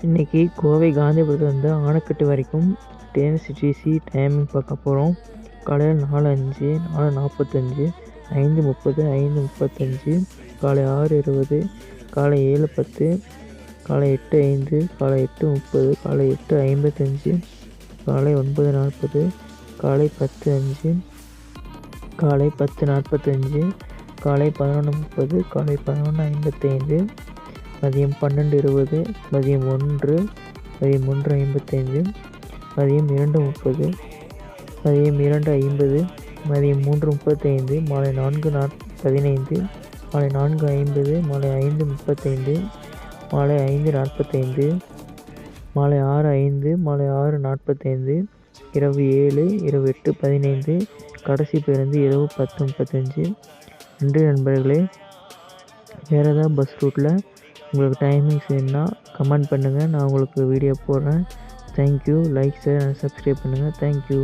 இன்றைக்கி கோவை காந்திபுரத்துலேருந்து ஆனக்கட்டு வரைக்கும் டிஎன்சிடிசி டைமிங் பார்க்க போகிறோம் காலையில் நாலு அஞ்சு நாலு நாற்பத்தஞ்சு ஐந்து முப்பது ஐந்து முப்பத்தஞ்சு காலை ஆறு இருபது காலை ஏழு பத்து காலை எட்டு ஐந்து காலை எட்டு முப்பது காலை எட்டு ஐம்பத்தஞ்சு காலை ஒன்பது நாற்பது காலை பத்து அஞ்சு காலை பத்து நாற்பத்தஞ்சு காலை பதினொன்று முப்பது காலை பதினொன்று ஐம்பத்தைந்து மதியம் பன்னெண்டு இருபது மதியம் ஒன்று மதியம் ஒன்று ஐம்பத்தைந்து மதியம் இரண்டு முப்பது மதியம் இரண்டு ஐம்பது மதியம் மூன்று முப்பத்தைந்து மாலை நான்கு நாற் பதினைந்து மாலை நான்கு ஐம்பது மாலை ஐந்து முப்பத்தைந்து மாலை ஐந்து நாற்பத்தைந்து மாலை ஆறு ஐந்து மாலை ஆறு நாற்பத்தைந்து இரவு ஏழு இரவு எட்டு பதினைந்து கடைசி பேருந்து இரவு பத்து முப்பத்தஞ்சு. நன்றி நண்பர்களே வேறு ஏதாவது பஸ் ரூட்டில் உங்களுக்கு டைமிங்ஸ் வேணுன்னா கமெண்ட் பண்ணுங்கள் நான் உங்களுக்கு வீடியோ போடுறேன். Thank you like share and subscribe பண்ணுங்கள் தேங்க்யூ